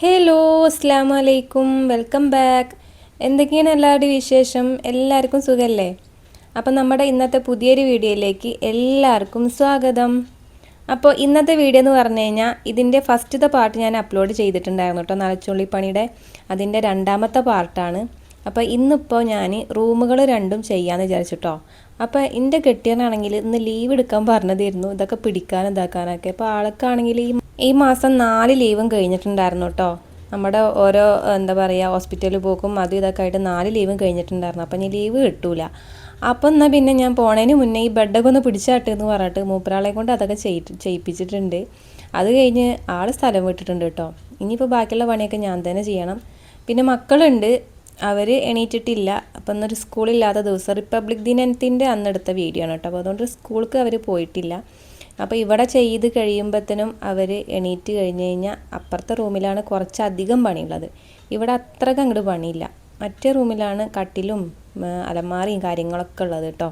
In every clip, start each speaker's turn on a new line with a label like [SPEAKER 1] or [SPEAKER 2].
[SPEAKER 1] Hello അസ്സാം വലൈക്കും welcome back എന്തൊക്കെയാണ് എല്ലാവരുടെയും വിശേഷം? എല്ലാവർക്കും സുഖമല്ലേ അപ്പം നമ്മുടെ ഇന്നത്തെ പുതിയൊരു വീഡിയോയിലേക്ക് എല്ലാവർക്കും സ്വാഗതം. അപ്പോൾ ഇന്നത്തെ വീഡിയോ എന്ന് പറഞ്ഞു കഴിഞ്ഞാൽ ഇതിന്റെ ഫസ്റ്റത്തെ പാർട്ട് ഞാൻ അപ്ലോഡ് ചെയ്തിട്ടുണ്ടായിരുന്നു കേട്ടോ നനച്ചുള്ളിപ്പണിയുടെ അതിന്റെ രണ്ടാമത്തെ പാർട്ടാണ് അപ്പോൾ ഇന്നിപ്പോൾ ഞാൻ റൂമുകൾ രണ്ടും ചെയ്യാമെന്ന് വിചാരിച്ചിട്ടോ. അപ്പോൾ എന്റെ കെട്ടിയനാണെങ്കിൽ ഇന്ന് ലീവ് എടുക്കാൻ പറഞ്ഞതായിരുന്നു. ഇതൊക്കെ പിടിക്കാൻ ഇതാക്കാനൊക്കെ. അപ്പോൾ ആൾക്കാണെങ്കിൽ ഈ ഈ മാസം നാല് ലീവും കഴിഞ്ഞിട്ടുണ്ടായിരുന്നു കേട്ടോ നമ്മുടെ ഓരോ എന്താ പറയുക ഹോസ്പിറ്റലിൽ പോക്കും അതും ഇതൊക്കെ ആയിട്ട് നാല് ലീവും കഴിഞ്ഞിട്ടുണ്ടായിരുന്നു. അപ്പം ഇനി ലീവ് കിട്ടൂല. അപ്പം എന്നാൽ പിന്നെ ഞാൻ പോണതിന് മുന്നേ ഈ ബെഡൊക്കെ ഒന്ന് പിടിച്ചാട്ട് എന്ന് പറഞ്ഞിട്ട് മൂപ്പരാളെ കൊണ്ട് അതൊക്കെ ചെയ് ചെയ്യിപ്പിച്ചിട്ടുണ്ട്. അത് കഴിഞ്ഞ് ആൾ സ്ഥലം വിട്ടിട്ടുണ്ട് കേട്ടോ ഇനിയിപ്പോൾ ബാക്കിയുള്ള പണിയൊക്കെ ഞാൻ തന്നെ ചെയ്യണം. പിന്നെ മക്കളുണ്ട്. അവർ എണീറ്റിട്ടില്ല. അപ്പം ഇന്നൊരു സ്കൂളില്ലാത്ത ദിവസം റിപ്പബ്ലിക് ദിനത്തിന്റെ അന്നെടുത്ത വീഡിയോ ആണ് കേട്ടോ അപ്പോൾ അതുകൊണ്ട് സ്കൂൾക്ക് അവർ പോയിട്ടില്ല. അപ്പോൾ ഇവിടെ ചെയ്ത് കഴിയുമ്പോഴത്തേനും അവർ എണീറ്റ് കഴിഞ്ഞ് കഴിഞ്ഞാൽ അപ്പുറത്തെ റൂമിലാണ് കുറച്ചധികം പണിയുള്ളത്. ഇവിടെ അത്രയ്ക്ക് അങ്ങോട്ട് പണിയില്ല. മറ്റേ റൂമിലാണ് കട്ടിലും അലമാറിയും കാര്യങ്ങളൊക്കെ ഉള്ളത് കേട്ടോ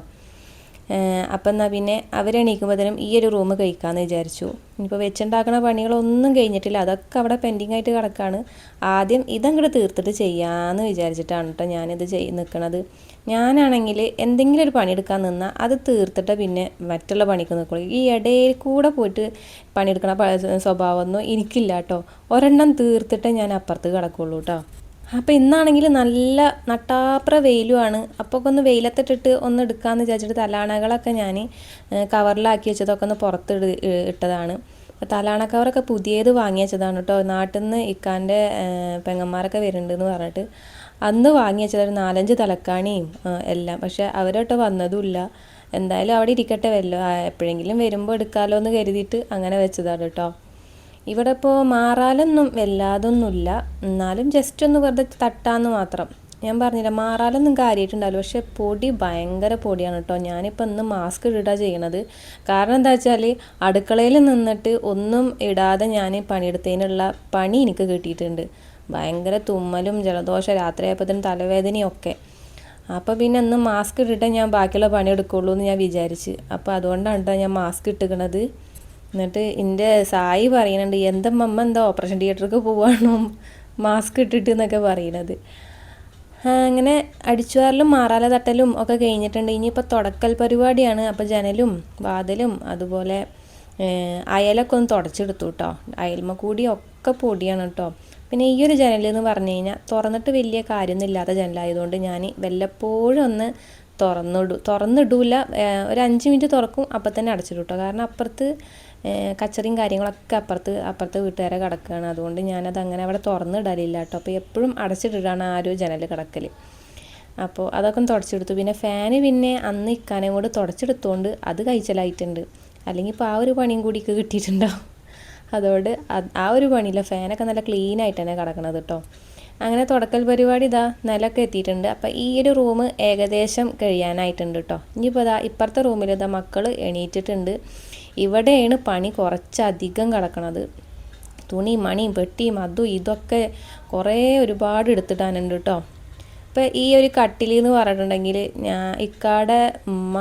[SPEAKER 1] അപ്പം എന്നാൽ പിന്നെ അവരെണീക്കുമ്പോഴത്തേനും ഈ ഒരു റൂം കഴിക്കാമെന്ന് വിചാരിച്ചു. ഇനിയിപ്പോൾ വെച്ചുണ്ടാക്കുന്ന പണികളൊന്നും കഴിഞ്ഞിട്ടില്ല. അതൊക്കെ അവിടെ പെൻഡിങ് ആയിട്ട് കിടക്കുകയാണ് ആദ്യം ഇതങ്ങോട്ട് തീർത്തിട്ട് ചെയ്യാമെന്ന് വിചാരിച്ചിട്ടാണ് കേട്ടോ ഞാനിത് ചെയ് നിൽക്കണത് ഞാനാണെങ്കിൽ എന്തെങ്കിലും ഒരു പണിയെടുക്കാൻ നിന്നാൽ അത് തീർത്തിട്ട് പിന്നെ മറ്റുള്ള പണിക്ക് നിൽക്കുള്ളൂ ഈ ഇടയിൽ കൂടെ പോയിട്ട് പണിയെടുക്കണ സ്വഭാവമൊന്നും എനിക്കില്ല കേട്ടോ ഒരെണ്ണം തീർത്തിട്ടേ ഞാൻ അപ്പുറത്ത് കിടക്കുള്ളൂ കേട്ടോ അപ്പോൾ ഇന്നാണെങ്കിൽ നല്ല നട്ടാപ്ര വെയിലുമാണ് അപ്പോൾ ഒക്കെ ഒന്ന് വെയിലത്തിട്ടിട്ട് ഒന്ന് എടുക്കാമെന്ന് വിചാരിച്ചിട്ട് തലാണകളൊക്കെ ഞാൻ കവറിലാക്കി വെച്ചതൊക്കെ ഒന്ന് പുറത്ത് ഇട്- ഇട്ടതാണ്. തലാണ കവറൊക്കെ പുതിയത് വാങ്ങി വെച്ചതാണ് കേട്ടോ നാട്ടിൽ നിന്ന് ഇക്കാന്റെ പെങ്ങന്മാരൊക്കെ വരുന്നുണ്ടെന്ന് പറഞ്ഞിട്ട്. അന്ന് വാങ്ങി വെച്ചത് ഒരു നാലഞ്ച് തലക്കാണിയും എല്ലാം. പക്ഷേ അവരോട്ട് വന്നതുമില്ല. എന്തായാലും അവിടെ ഇരിക്കട്ടെ വല്ലോ. എപ്പോഴെങ്കിലും വരുമ്പോൾ എടുക്കാമല്ലോ എന്ന് കരുതിയിട്ട് അങ്ങനെ വെച്ചതാണ് കേട്ടോ ഇവിടെ ഇപ്പോൾ മാറാലൊന്നും വല്ലാതൊന്നുമില്ല. എന്നാലും ജസ്റ്റ് ഒന്ന് വെറുതെ തട്ടാന്ന് മാത്രം. ഞാൻ പറഞ്ഞില്ല മാറാലൊന്നും കാര്യമായിട്ടുണ്ടാവില്ല പക്ഷെ പൊടി ഭയങ്കര പൊടിയാണ് കേട്ടോ ഞാനിപ്പോൾ ഇന്ന് മാസ്ക് ഇടുക ചെയ്യണത്. കാരണം എന്താ വെച്ചാൽ അടുക്കളയിൽ നിന്നിട്ട് ഒന്നും ഇടാതെ ഞാൻ പണിയെടുത്തതിനുള്ള പണി എനിക്ക് കിട്ടിയിട്ടുണ്ട്. ഭയങ്കര തുമ്മലും ജലദോഷം രാത്രിയായപ്പോഴത്തേനും തലവേദനയും ഒക്കെ. അപ്പോൾ പിന്നെ ഇന്ന് മാസ്ക് ഇട്ടിട്ടേ ഞാൻ ബാക്കിയുള്ള പണി എടുക്കുള്ളൂ എന്ന് ഞാൻ വിചാരിച്ച്. അപ്പോൾ അതുകൊണ്ടാണ് കേട്ടോ ഞാൻ മാസ്ക് ഇട്ടിക്കണത്. എന്നിട്ട് എന്റെ സായി പറയുന്നുണ്ട് എന്താ എന്താ ഓപ്പറേഷൻ തിയേറ്ററിൽ പോവാണോ? മാസ്ക് ഇട്ടിട്ട് എന്നൊക്കെ പറയണത്. അങ്ങനെ അടിച്ചുവാറലും മാറാല തട്ടലും ഒക്കെ കഴിഞ്ഞിട്ടുണ്ട്. ഇനിയിപ്പോൾ തുടക്കൽ പരിപാടിയാണ്. അപ്പോൾ ജനലും വാതിലും അതുപോലെ അയലൊക്കെ ഒന്ന് തുടച്ചെടുത്തു കേട്ടോ അയൽമ കൂടി ഒക്കെ പൊടിയാണ് കേട്ടോ പിന്നെ ഈ ഒരു ജനൽ എന്ന് പറഞ്ഞു കഴിഞ്ഞാൽ തുറന്നിട്ട് വലിയ കാര്യമൊന്നും ഇല്ലാത്ത ജനലായതുകൊണ്ട് ഞാൻ വല്ലപ്പോഴും ഒന്ന് തുറന്നിടും തുറന്നിടൂല. ഒരു അഞ്ച് മിനിറ്റ് തുറക്കും അപ്പം തന്നെ അടച്ചിടും കേട്ടോ കാരണം അപ്പുറത്ത് കച്ചറയും കാര്യങ്ങളൊക്കെ അപ്പുറത്ത് അപ്പുറത്തെ വീട്ടുകാരെ കിടക്കുകയാണ്. അതുകൊണ്ട് ഞാനത് അങ്ങനെ അവിടെ തുറന്നിടലില്ല കേട്ടോ. അപ്പോൾ എപ്പോഴും അടച്ചിട്ടിട്ടാണ് ആ ഒരു ജനൽ കിടക്കൽ അപ്പോൾ അതൊക്കെ തുടച്ചെടുത്തു. പിന്നെ ഫാന് പിന്നെ അന്ന് ഇക്കാനെ കൂടെ തുടച്ചെടുത്തുകൊണ്ട് അത് കഴിച്ചലായിട്ടുണ്ട്. അല്ലെങ്കിൽ ഇപ്പോൾ ആ ഒരു പണിയും കൂടി ഇക്ക് കിട്ടിയിട്ടുണ്ടാവും അതോട് ആ ഒരു പണിയില്ല. ഫാനൊക്കെ നല്ല ക്ലീൻ ആയിട്ട് തന്നെ കിടക്കണത് കേട്ടോ. അങ്ങനെ തുടക്കൽ പരിപാടി ഇതാ നിലൊക്കെ എത്തിയിട്ടുണ്ട്. അപ്പം ഈ ഒരു റൂം ഏകദേശം കഴിയാനായിട്ടുണ്ട് കേട്ടോ. ഇനിയിപ്പോൾ ഇതാ ഇപ്പുറത്തെ റൂമിൽ ഇതാ മക്കൾ എണീറ്റിട്ടുണ്ട്. ഇവിടെയാണ് പണി കുറച്ചധികം കിടക്കണത്. തുണി മണി പെട്ടിയും അതും ഇതൊക്കെ കുറേ ഒരുപാട് എടുത്തിടാനുണ്ട് കേട്ടോ. ഇപ്പം ഈ ഒരു കട്ടിൽ എന്ന് പറഞ്ഞിട്ടുണ്ടെങ്കിൽ ഞാൻ ഇക്കാടെ ഉമ്മ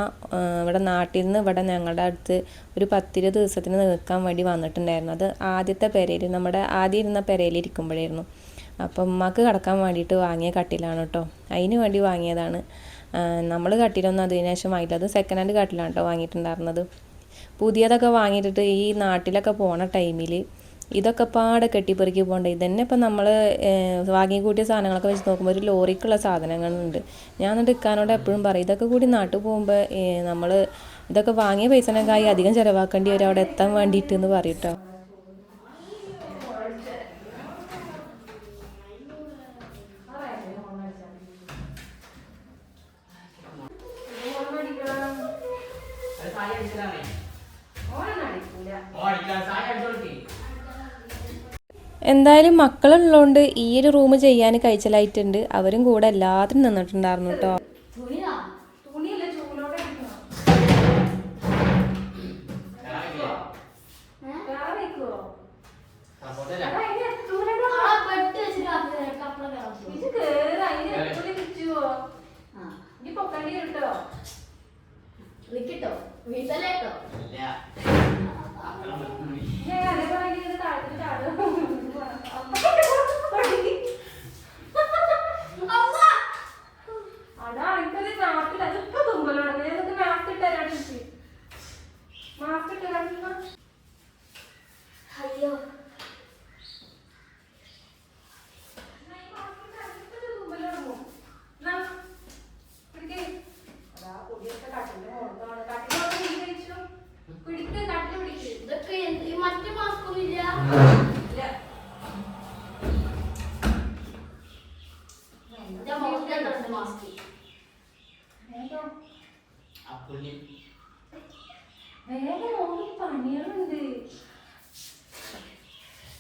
[SPEAKER 1] ഇവിടെ നാട്ടിൽ നിന്ന് ഇവിടെ ഞങ്ങളുടെ അടുത്ത് ഒരു പത്തിരുപത് ദിവസത്തിന് നിൽക്കാൻ വേണ്ടി വന്നിട്ടുണ്ടായിരുന്നു. അത് ആദ്യത്തെ പെരയിൽ നമ്മുടെ ആദ്യം ഇരുന്ന പെരയിൽ ഇരിക്കുമ്പോഴായിരുന്നു. അപ്പം ഉമ്മക്ക് കിടക്കാൻ വേണ്ടിയിട്ട് വാങ്ങിയ കട്ടിലാണ് കേട്ടോ. അതിന് വേണ്ടി വാങ്ങിയതാണ്. നമ്മൾ കട്ടിലൊന്നും അതിന് ശേഷം അത് സെക്കൻഡ് ഹാൻഡ് കട്ടിലാണ് കേട്ടോ വാങ്ങിയിട്ടുണ്ടായിരുന്നത്. പുതിയതൊക്കെ വാങ്ങിയിട്ടിട്ട് ഈ നാട്ടിലൊക്കെ പോണ ടൈമിൽ ഇതൊക്കെ പാടെ കെട്ടിപ്പെറുക്കി പോകണ്ടേ? ഇതന്നെ ഇപ്പം നമ്മൾ വാങ്ങി കൂട്ടിയ സാധനങ്ങളൊക്കെ വെച്ച് നോക്കുമ്പോൾ ഒരു ലോറിക്കുള്ള സാധനങ്ങളുണ്ട്. ഞാൻ എന്നിട്ട് ഇക്കാനോട് എപ്പോഴും പറയും ഇതൊക്കെ കൂടി നാട്ടിൽ പോകുമ്പോൾ നമ്മൾ ഇതൊക്കെ വാങ്ങിയ പൈസനൊക്കെ അധികം ചിലവാക്കേണ്ടി വരും. അവിടെ എത്താൻ വേണ്ടിയിട്ട് എന്ന് പറയും എന്തായാലും മക്കളുള്ളതുകൊണ്ട് ഈ ഒരു റൂം ചെയ്യാൻ കഴിച്ചലായിട്ടുണ്ട്. അവരും കൂടെ എല്ലാത്തിനും നിന്നിട്ടുണ്ടായിരുന്നു കേട്ടോ?
[SPEAKER 2] വീട്ടിലേട്ടോ
[SPEAKER 3] ഇല്ല അപ്പുറം വെക്കുന്നു.
[SPEAKER 2] അമ്മ
[SPEAKER 1] അതാ എനിക്കത് നാട്ടിൽ അതിപ്പോ തുമ്പലാണ് ഞാനത് മാസ്ക് ഇട്ടാലാണ് മാസ്ക് ഇട്ടാലാണ്
[SPEAKER 2] അയ്യോ ഇതൊക്കെ എന്ത് ഈ മറ്റേ മാസ്ക് ഒന്നും ഇല്ല എന്റെ മുഖത്തുണ്ട് മാസ്ക്
[SPEAKER 3] ആ പുള്ളി.
[SPEAKER 1] പണികളുണ്ട്.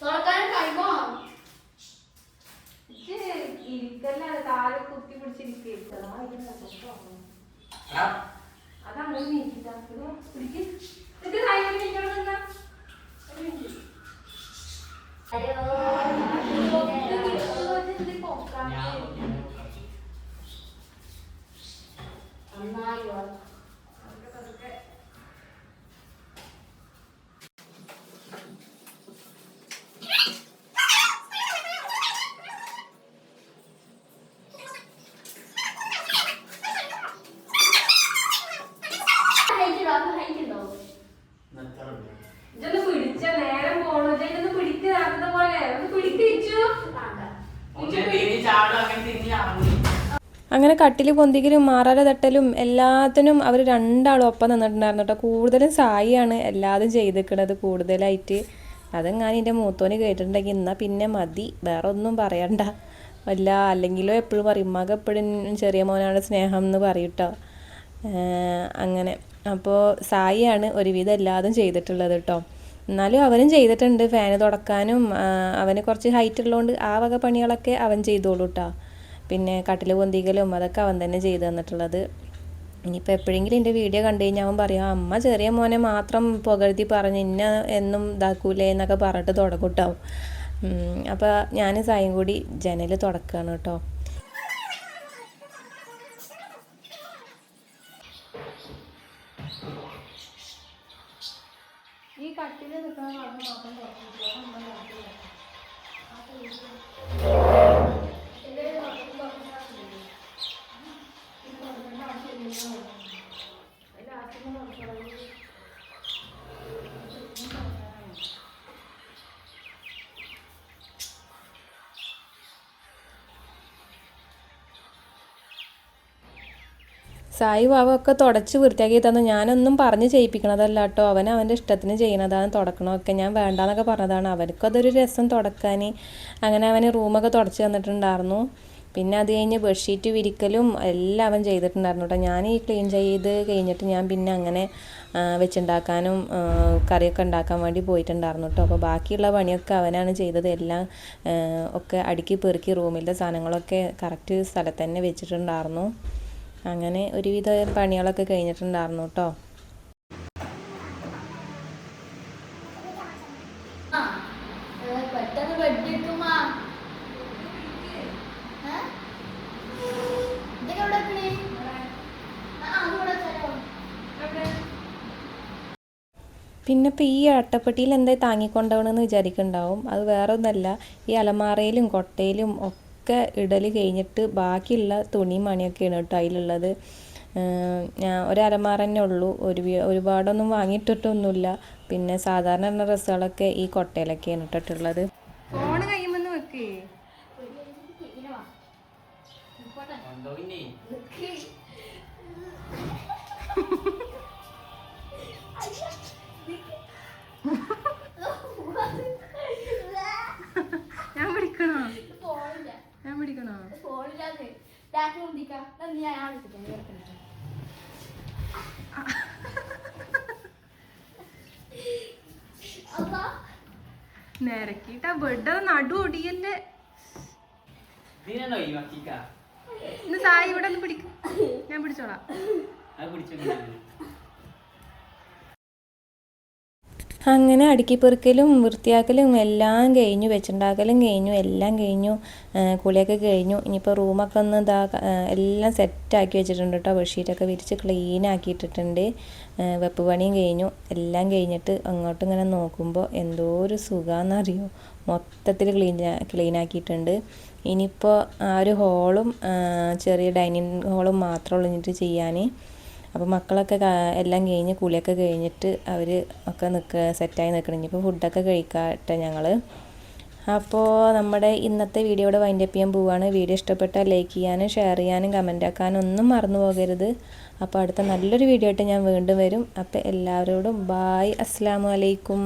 [SPEAKER 2] തുറക്കാൻ കഴിയുമോ?
[SPEAKER 1] ഇരിക്കല്ല താഴെ കുത്തി പിടിച്ചിരിക്കതാ
[SPEAKER 3] ആ,
[SPEAKER 1] അതങ്ങനെ പിടിക്ക്. ഇത്
[SPEAKER 3] അങ്ങനെ
[SPEAKER 1] കട്ടിൽ പൊന്തിക്കലും മാറാല തട്ടലും എല്ലാത്തിനും അവർ രണ്ടാളും ഒപ്പം നിന്നിട്ടുണ്ടായിരുന്നു കേട്ടോ. കൂടുതലും സായിയാണ് എല്ലാതും ചെയ്തിരിക്കണത് കൂടുതലായിട്ട്. അതെങ്ങാനും എന്റെ മൂത്തോന് കേട്ടിട്ടുണ്ടെങ്കിൽ എന്നാൽ പിന്നെ മതി. വേറെ ഒന്നും പറയണ്ട. അല്ല അല്ലെങ്കിലോ എപ്പോഴും പറയും. മക എപ്പോഴും ചെറിയ മോനാണ് സ്നേഹം എന്ന് പറയൂട്ടോ അങ്ങനെ. അപ്പോൾ സായിയാണ് ഒരുവിധം എല്ലാതും ചെയ്തിട്ടുള്ളത് കേട്ടോ. എന്നാലും അവനും ചെയ്തിട്ടുണ്ട്. ഫാന് തുടക്കാനും അവന് കുറച്ച് ഹൈറ്റ് ഉള്ളതുകൊണ്ട് ആ വക പണികളൊക്കെ അവൻ ചെയ്തോളൂ കേട്ടോ. പിന്നെ കട്ടിൽ പൊന്തിക്കലും അതൊക്കെ അവൻ തന്നെ ചെയ്തു തന്നിട്ടുള്ളത്. ഇനിയിപ്പോൾ എപ്പോഴെങ്കിലും എന്റെ വീഡിയോ കണ്ടു കഴിഞ്ഞാൽ അവൻ പറയും അമ്മ ചെറിയ മോനെ മാത്രം പുകഴ്ത്തി പറഞ്ഞ് ഇന്ന എന്നും ഇതാക്കൂലേ എന്നൊക്കെ പറഞ്ഞിട്ട് തുടക്കൂട്ടാവും കേട്ടോ അപ്പോൾ ഞാൻ സായും കൂടി ജനൽ തുടക്കുകയാണ് കേട്ടോ സായി വാവ ഒക്കെ തുടച്ച് വൃത്തിയാക്കി തന്നു. ഞാനൊന്നും പറഞ്ഞ് ചെയ്യിപ്പിക്കണതല്ല കേട്ടോ. അവൻ അവന്റെ ഇഷ്ടത്തിന് ചെയ്യണതാണ് തുടക്കണമൊക്കെ. ഞാൻ വേണ്ടാന്നൊക്കെ പറഞ്ഞതാണ്. അവർക്കും അതൊരു രസം തുടക്കാൻ അങ്ങനെ അവന് റൂമൊക്കെ തുടച്ച് തന്നിട്ടുണ്ടായിരുന്നു. പിന്നെ അത് കഴിഞ്ഞ് ബെഡ്ഷീറ്റ് വിരിക്കലും എല്ലാം അവൻ ചെയ്തിട്ടുണ്ടായിരുന്നു കേട്ടോ. ഞാൻ ഈ ക്ലീൻ ചെയ്ത് കഴിഞ്ഞിട്ട് ഞാൻ പിന്നെ അങ്ങനെ വെച്ചുണ്ടാക്കാനും കറിയൊക്കെ ഉണ്ടാക്കാൻ വേണ്ടി പോയിട്ടുണ്ടായിരുന്നു കേട്ടോ. അപ്പോൾ ബാക്കിയുള്ള പണിയൊക്കെ അവനാണ് ചെയ്തത്. എല്ലാം ഒക്കെ അടുക്കി പെറുക്കി റൂമിലെ സാധനങ്ങളൊക്കെ കറക്റ്റ് സ്ഥലത്ത് തന്നെ വെച്ചിട്ടുണ്ടായിരുന്നു. അങ്ങനെ ഒരുവിധ പണികളൊക്കെ കഴിഞ്ഞിട്ടുണ്ടായിരുന്നു കേട്ടോ? പിന്നെ ഇപ്പോൾ ഈ അട്ടപ്പെട്ടിയിൽ എന്തായി താങ്ങിക്കൊണ്ടാവണമെന്ന് വിചാരിക്കുന്നുണ്ടാവും. അത് വേറെ ഒന്നല്ല ഈ അലമാറയിലും കൊട്ടയിലും ഒക്കെ ഇടൽ കഴിഞ്ഞിട്ട് ബാക്കിയുള്ള തുണി മണിയൊക്കെയാണ് കേട്ടോ അതിലുള്ളത്. ഞാൻ ഒരു അലമാര തന്നെ ഉള്ളൂ. ഒരു ഒരുപാടൊന്നും വാങ്ങിയിട്ടിട്ടൊന്നുമില്ല. പിന്നെ സാധാരണ ഉള്ള ഡ്രസ്സുകളൊക്കെ ഈ കൊട്ടയിലൊക്കെയാണ് ഇട്ടിട്ടുള്ളത്. ഫോണ് കഴിയുമെന്ന് വെക്കേ.
[SPEAKER 3] പിന്നെ?
[SPEAKER 1] നിരക്കിട്ടാ ബെഡ് നടു ഒടിയല്ലേ സായി ഇവിടെ ഒന്ന് പിടിക്കും. ഞാൻ പിടിച്ചോളാം. അങ്ങനെ അടുക്കി പെറുക്കലും വൃത്തിയാക്കലും എല്ലാം കഴിഞ്ഞു വെച്ചുണ്ടാക്കലും കഴിഞ്ഞു എല്ലാം കഴിഞ്ഞു കുളിയൊക്കെ കഴിഞ്ഞു. ഇനിയിപ്പോൾ റൂമൊക്കെ ഒന്ന് ഇതാ എല്ലാം സെറ്റാക്കി വെച്ചിട്ടുണ്ട് കേട്ടോ ബെഡ്ഷീറ്റൊക്കെ വിരിച്ച് ക്ലീൻ ആക്കിയിട്ടിട്ടുണ്ട്. വെപ്പ് പണിയും കഴിഞ്ഞു. എല്ലാം കഴിഞ്ഞിട്ട് അങ്ങോട്ടും ഇങ്ങനെ നോക്കുമ്പോൾ എന്തോ ഒരു സുഖമെന്നറിയോ മൊത്തത്തിൽ ക്ലീൻ ക്ലീൻ ആക്കിയിട്ടുണ്ട്. ഇനിയിപ്പോൾ ആ ഒരു ഹോളും ചെറിയ ഡൈനിങ് ഹോളും മാത്രമേ ഉള്ളൂ ഇനിയിട്ട് ചെയ്യാൻ അപ്പോൾ മക്കളൊക്കെ എല്ലാം കഴിഞ്ഞ് കുളിയൊക്കെ കഴിഞ്ഞിട്ട് അവർ ഒക്കെ നിൽക്കുക സെറ്റായി നിൽക്കണം ഇനിയിപ്പോൾ ഫുഡൊക്കെ കഴിക്കട്ടെ ഞങ്ങൾ അപ്പോൾ നമ്മുടെ ഇന്നത്തെ വീഡിയോയുടെ വൈൻഡ് വൈൻഡപ്പ് ചെയ്യാൻ പോവുകയാണ് വീഡിയോ ഇഷ്ടപ്പെട്ടാൽ ലൈക്ക് ചെയ്യാനും ഷെയർ ചെയ്യാനും കമന്റ് ആക്കാനും ഒന്നും മറന്നു പോകരുത്. അപ്പോൾ അടുത്ത നല്ലൊരു വീഡിയോ ആയിട്ട് ഞാൻ വീണ്ടും വരും. അപ്പോൾ എല്ലാവരോടും ബായ് അസ്സാം വലൈക്കും